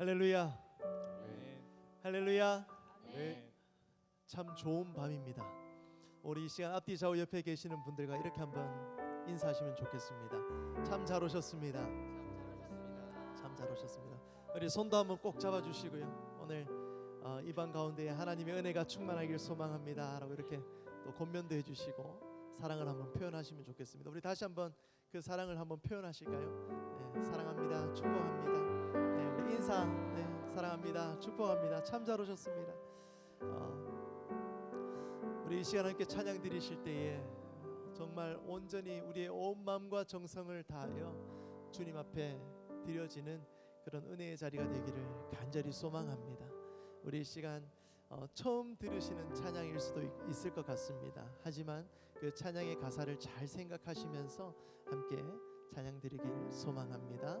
할렐루야. 네. 할렐루야. 네. 참 좋은 밤입니다. 우리 이 시간 앞뒤 좌우 옆에 계시는 분들과 이렇게 한번 인사하시면 좋겠습니다. 참 잘 오셨습니다. 참 잘 오셨습니다. 우리 손도 한번 꼭 잡아 주시고요. 오늘 어, 이방 가운데에 하나님의 은혜가 충만하길 소망합니다라고 이렇게 또 권면도 해 주시고 사랑을 한번 표현하시면 좋겠습니다. 우리 다시 한번 그 사랑을 한번 표현하실까요? 네, 사랑합니다. 축복합니다. 네, 인사 네, 사랑합니다. 축복합니다. 참 잘 오셨습니다. 어, 우리 이 시간 함께 찬양 드리실 때에 정말 온전히 우리의 온 마음과 정성을 다하여 주님 앞에 드려지는 그런 은혜의 자리가 되기를 간절히 소망합니다. 우리 이 시간 어, 처음 들으시는 찬양일 수도 있- 있을 것 같습니다. 하지만 그 찬양의 가사를 잘 생각하시면서 함께 찬양 드리기를 소망합니다.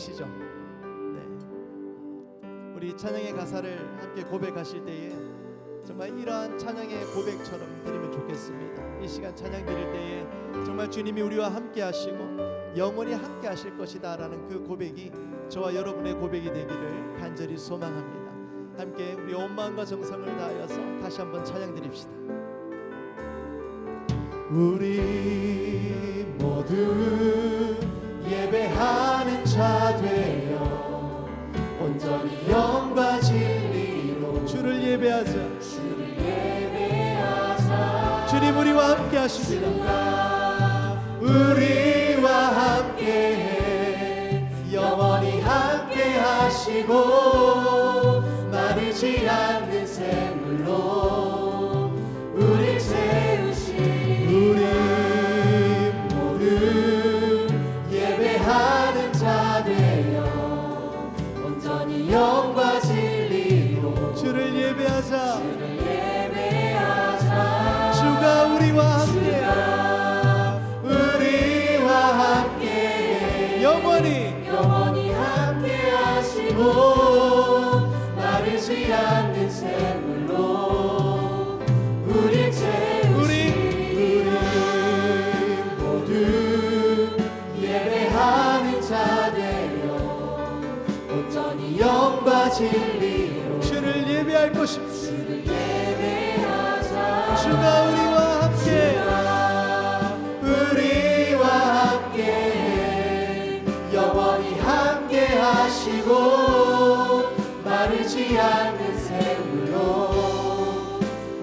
않으시죠? 네. 우리 찬양의 가사를 함께 고백하실 때에 정말 이러한 찬양의 고백처럼 드리면 좋겠습니다. 이 시간 찬양 드릴 때에 정말 주님이 우리와 함께 하시고 영원히 함께 하실 것이다라는 그 고백이 저와 여러분의 고백이 되기를 간절히 소망합니다. 함께 우리 온 마음과 정성을 다하여서 다시 한번 찬양 드립시다. 우리 모두 예배하는 자 되어 온전히 영과 진리로 주를 예배하자. 주를 예배하자 주님 우리와 함께 하십니다. 우리와 함께해. 영원히 함께 하시고 예배하자 주가 우리와 함께 우리와 함께 영원히 영원히 함께 하시고 마르지 않는 샘물로 우리 채우시 우리 모두 예배하는 자 되어 온전히 영과 진리로 주를 예배할 것입니다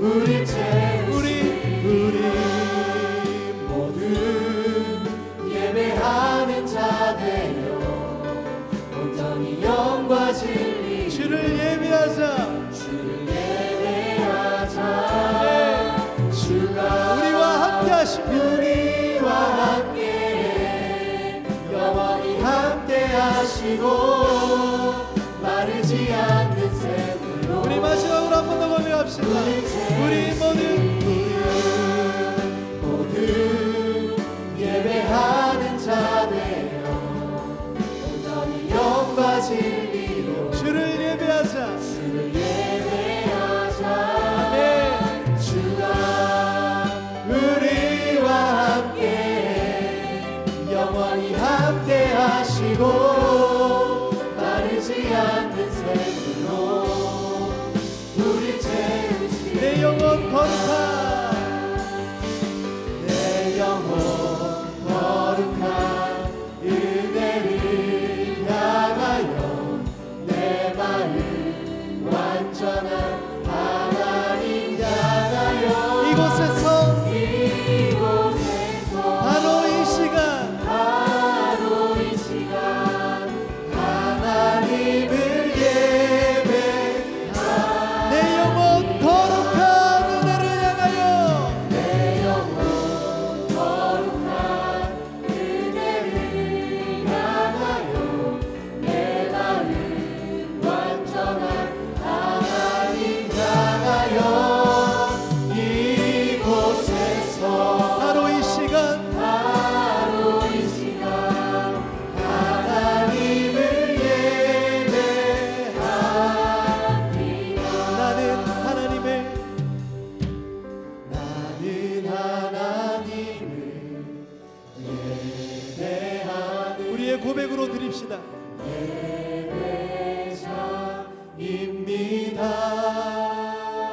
우리 채우시 우리 우리. 모두 예배하는 자 되어 온전히 영과 진리 주를 예배하자 주를 예배하자. 네. 주가 우리와 함께 하십니다. 우리와 함께 영원히 함께 하시고 마르지 않는 샘물로 우리 마지막으로 한 번 더 고백합시다 우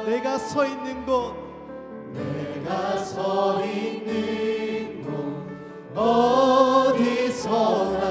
내가 서 있는 곳. 내가 서 있는 곳. 어디서나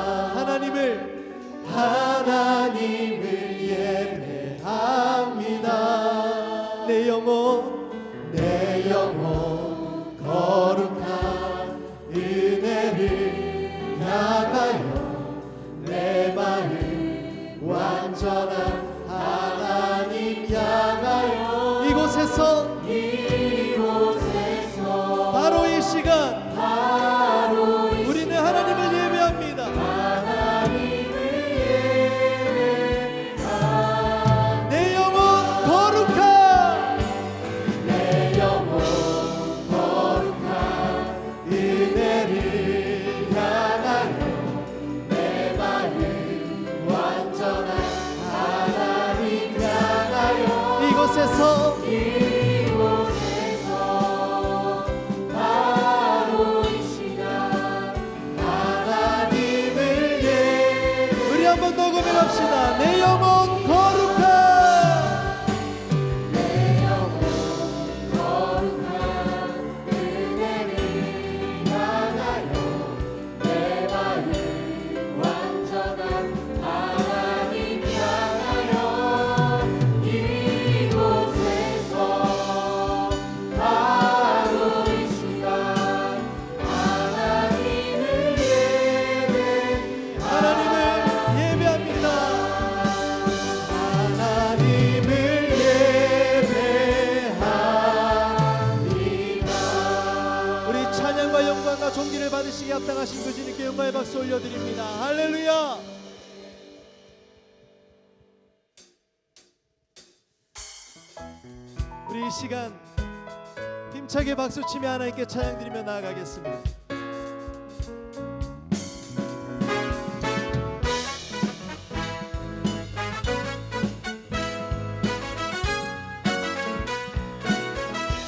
하나님께 찬양드리며 나아가겠습니다.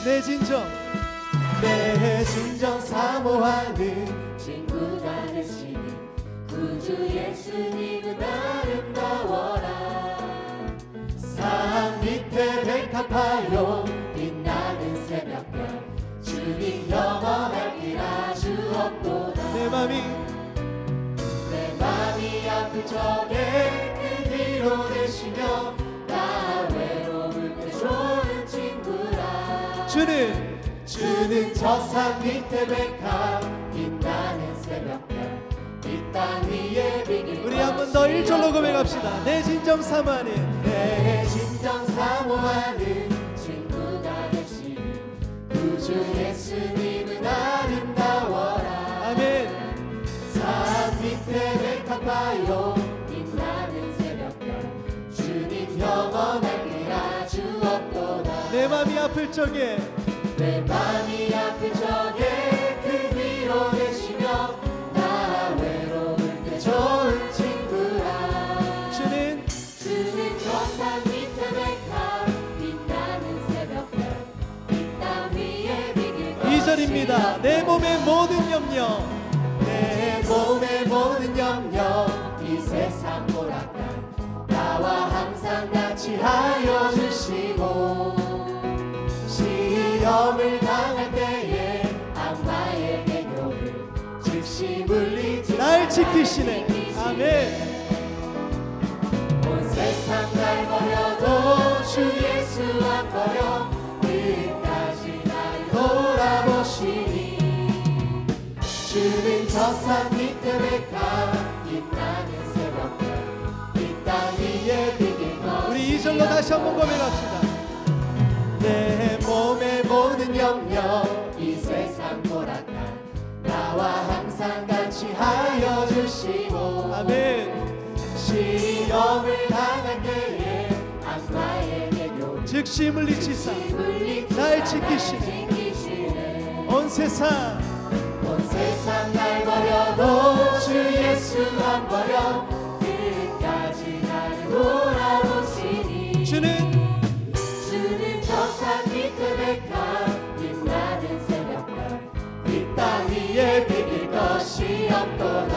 내 진정 내 진정 사모하는 친구가 되시는 구주 예수님은 아름다워라 산 밑에 백합하여 주님 영원할 길 아주 없도다. 내 맘이 내 맘이 아플 적에 그 위로 되시며 나 외로울 때 좋은 친구라. 주는 주는 저산 밑에 백합 빛나는 새벽별 이땅 위에 비길 우리 한 번더 1절로 고백합시다. 내 진정 사모하는 내 진정 사모하는 내 맘이 아플 적에 내 맘이 아플 적에 그 위로 되시며 드립니다. 내 몸의 모든 염려, 내 몸의 모든 염려, 이 세상 고락한 나와 항상 같이 하여 주시고 시험을 당할 때에 악마의 배교를 즉시 물리지 날 지키시네. 주는 저산 밑에 백합 빛나는 새벽별 이땅 위에 비길 것 우리 이절로 다시 한번 고백합시다. 내 몸의 모든 영역 이 세상 고락한 나와 항상 같이 하여 주시고 아멘. 시험을 당할 때에 악마에게 교 즉시 물리치사. 날 지키시네. 온 세상. 온 세상 날 주 예수 안 버려 끝까지 날 돌아보시니. 주는 주는 저산 백합 빛나는 새벽별 이 땅 위에 비길 것이 없도다.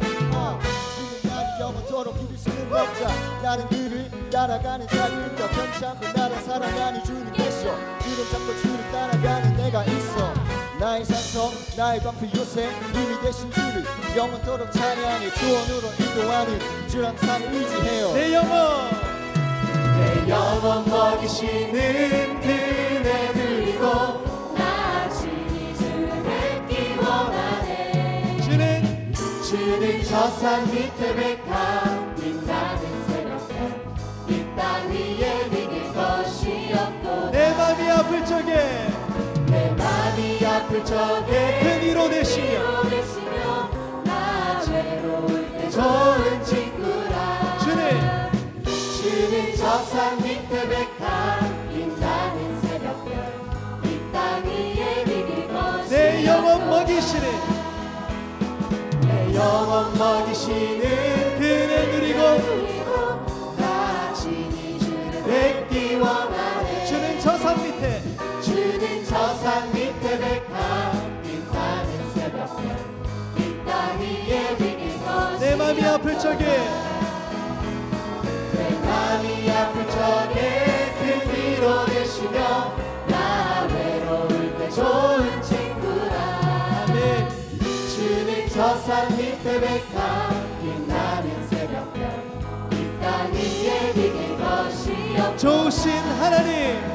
지금 나를 영원토록 이길 수는 없자 나는 그를 따라가는 자니까 편치 않고 나를 사랑하니 주님께서 그를 잡고 주를 따라가는 내가 있어 나의 산성 나의 방패 요새 힘이 되신 주를 영원토록 찬양해 주원으로 인도하는 주 항상 의지해요. 내 영혼. 내 영혼 먹이시는 그네 원하네. 주는 주는 저산 밑에 백합 아플 적에 큰 위로 되시며 위로 되시며 나 외로울 때 좋은 친구라. 주는 주는 저산 밑에 백합 빛나는 새벽별 이 땅 위에 비길 것이 내 영혼 먹이시는 내 영혼 먹이시는 그네 누리고 나 진이 주를 뵙기 원하 좋으신 하나님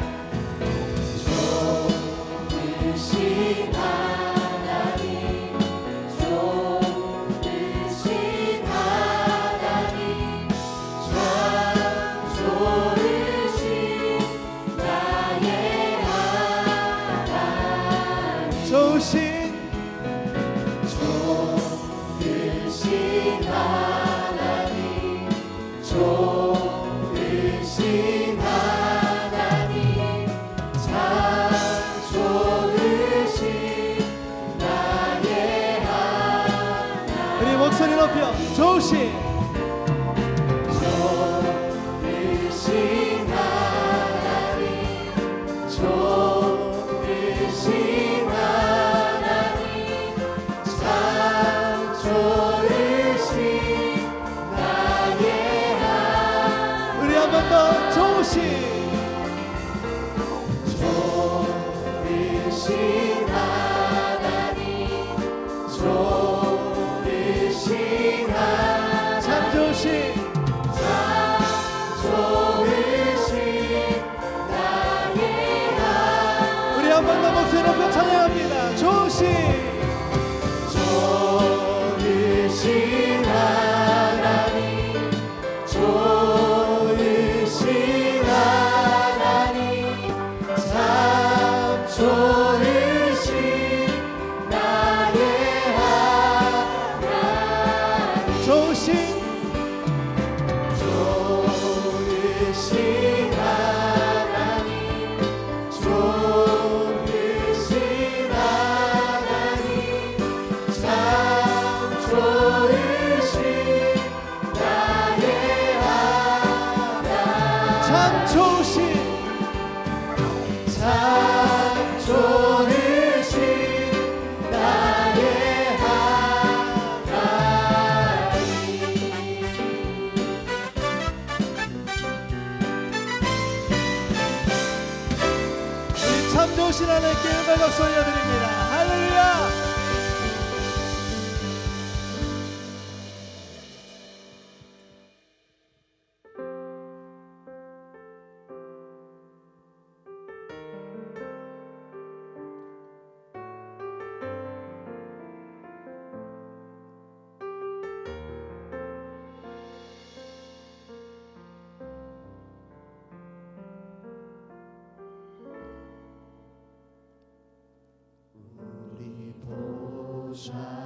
shine.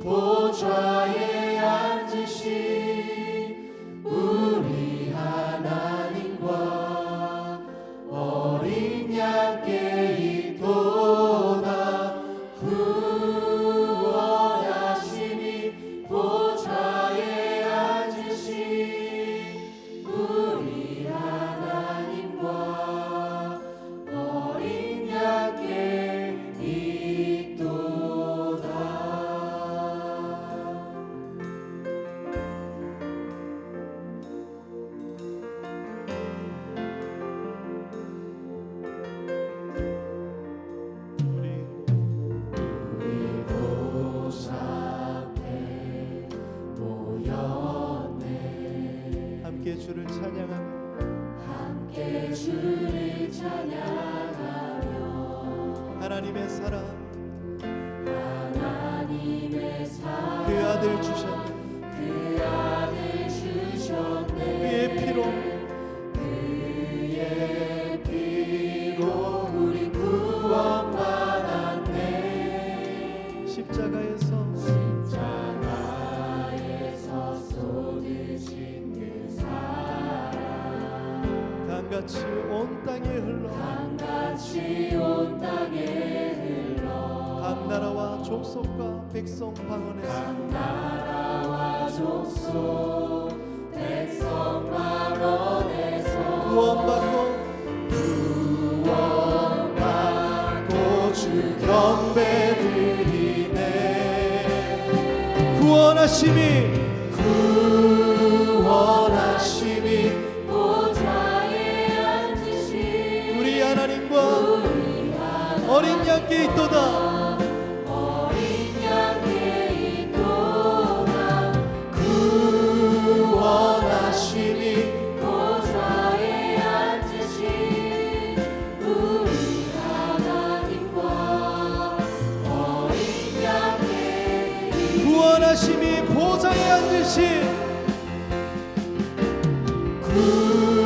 podia. 주를 찬양하며 함께 주를 찬양하며 하나님의 사랑 구원하심이 하심이 보좌에 앉으신 구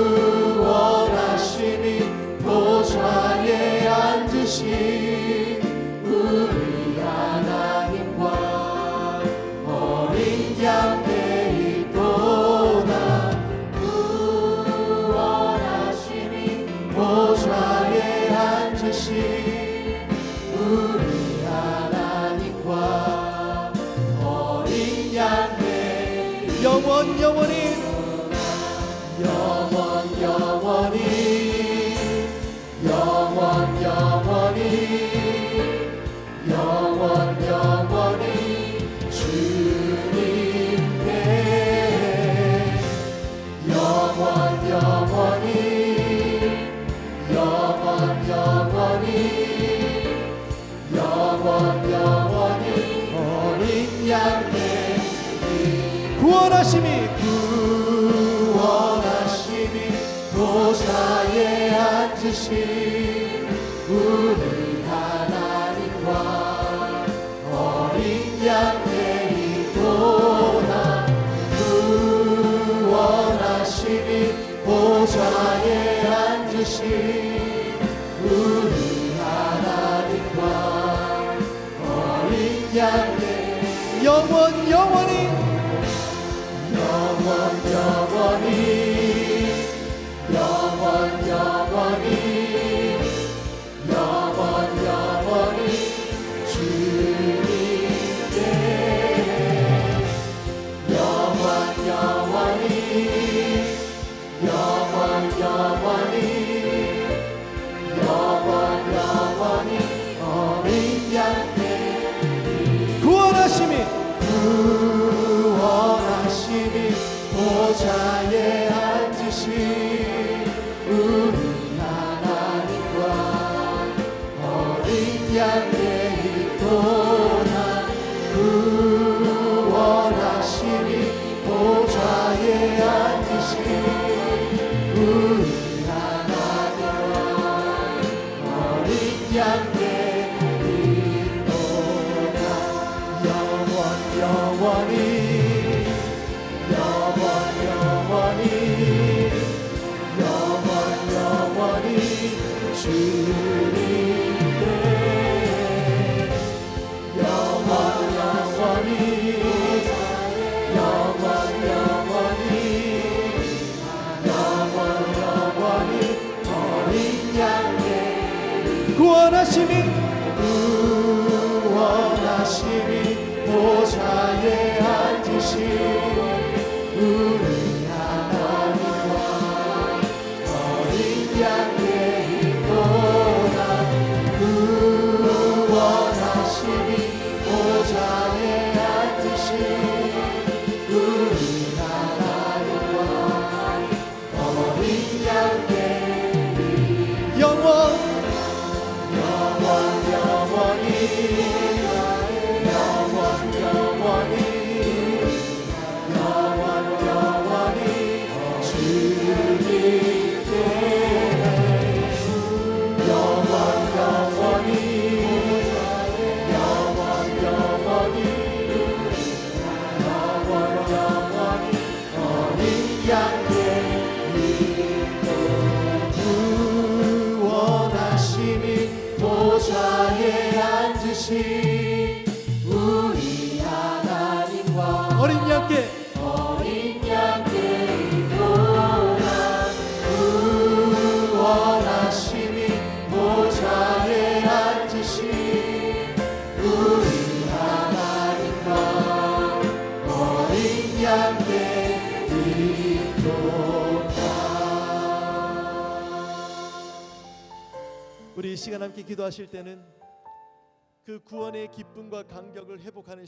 영원 영원히. 영원 영원히. 시간 함께 기도하실 때는 그 구원의 기쁨과 감격을 회복하는